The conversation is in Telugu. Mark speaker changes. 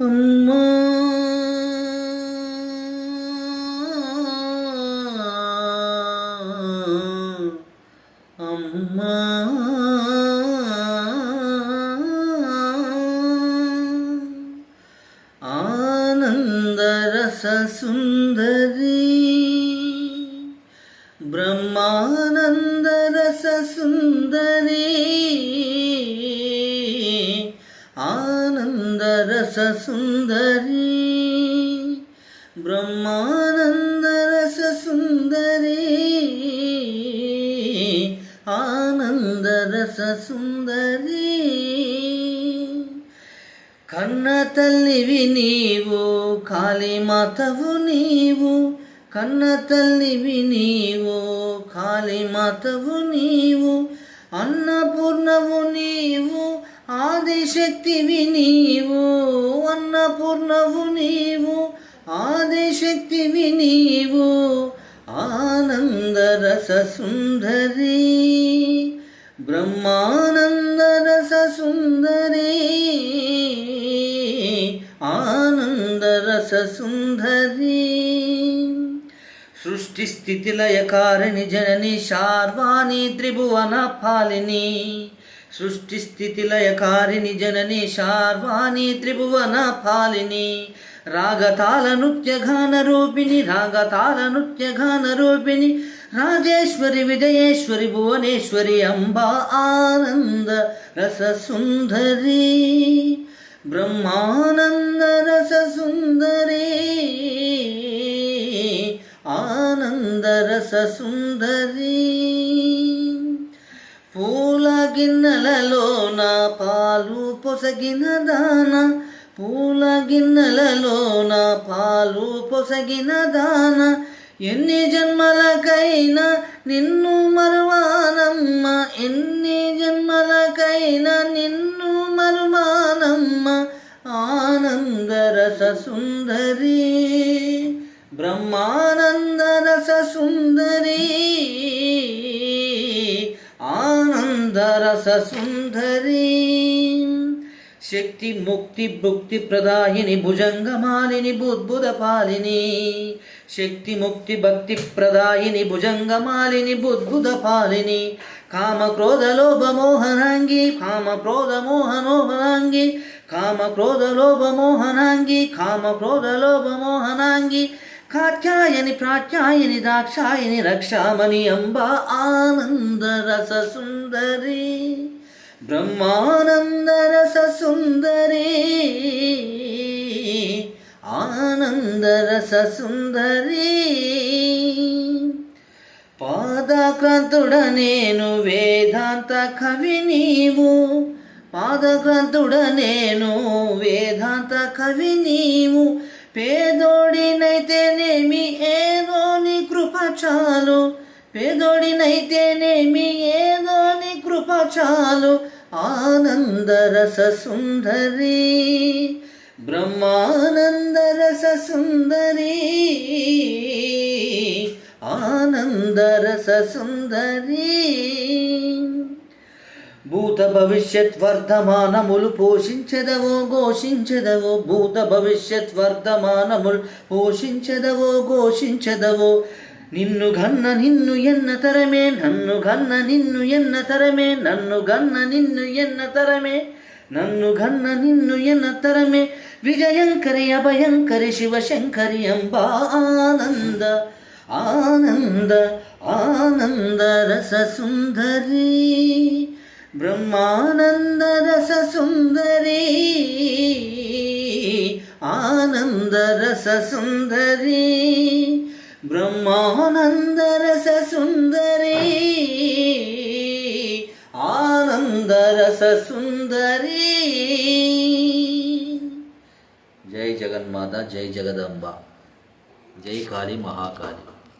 Speaker 1: అమ్మా అమ్మా ఆనందరస సుందరి బ్రహ్మానందరస బ్రహ్మానందరస సుందరి ఆనందరస సుందరి కన్న తల్లివి నీవు కాళీమాతవు నీవు కన్న తల్లివి నీవు కాళీమాతవు నీవు అన్నపూర్ణవు నీవు ఆదిశక్తివి నీవు అన్నపూర్ణవు నీవు. ఆదిశక్తివి నీవు ఆనందరస సుందరి బ్రహ్మానందరస సుందరి ఆనందరస సుందరి సృష్టి స్థితి లయకారిణి జనని శార్వాణి త్రిభువన పాలిని. సృష్టి స్థితి లయకారిణి జనని శార్వాణి త్రిభువన పాలిని. రాగతాల నృత్యగాన రూపిణి రాగతాల నృత్యగాన రూపిణి రాజేశ్వరి విజయేశ్వరి భువనేశ్వరి అంబా ఆనంద రస సుందరి బ్రహ్మానంద రస సుందరి ఆనంద రస సుందరి పూల నా పాలు పొసగిన దానా పూల గిన్నెలలోన పాలు పొసగిన దాన ఎన్ని జన్మలకైనా నిన్ను మరువానమ్మ ఎన్ని జన్మలకైనా నిన్ను మరువానమ్మ ఆనందరస సుందరి బ్రహ్మానందరస సుందరి ఆనందరస సుందరి శక్తి ముక్తి భుక్తి ప్రదాయిని భుజంగమాలిని బుద్భుద పాలిని శక్తి ముక్తి భక్తి ప్రదాయిని భుజంగమాలిని బుద్భుద పాలిని కామ క్రోధ లోభ మోహనాంగి కామ క్రోధ మోహనోహనాంగి కామ క్రోధ లోభ మోహనాంగి కామ క్రోధ లోభ మోహనాంగి. కాత్యాయని ప్రాత్యాయని దాక్షాయని రక్షామణి అంబ ఆనంద రస సుందరి బ్రహ్మానంద రస సుందరి సుందరి నేను వేదాంత కవి నీవు పాదక్రాంతుడ నేను వేదాంత కవి నీవు. పేదోడినైతేనేమి ఏదో నీ కృప చాలు పేదోడినైతేనేమి ఏదో కృప చాలు ఆనందరస సుందరి బ్రహ్మానందరస సుందరి ఆనందరస సుందరి భూత భవిష్యత్ వర్ధమానములు పోషించదవో ఘోషించదవో భూత భవిష్యత్ వర్ధమానములు పోషించదవో ఘోషించదవో నిన్ను గన్న నిన్ను ఎన్న తరమే నన్ను గన్న నిన్ను ఎన్న తరమే నన్ను గన్న నిన్ను ఎన్న తరమే నన్ను గన్న నిన్ను ఎన్న తరమే విజయంకరి అభయంకరి శివశంకరి అంబా ఆనంద ఆనంద ఆనంద రస సుందరి బ్రహ్మానంద రస సుందరి ఆనంద రస సుందరి బ్రహ్మానందరస సుందరి ఆనందరస సుందరి జై జగన్మాత జై జగదంబ. జై కాళీ మహాకాళీ.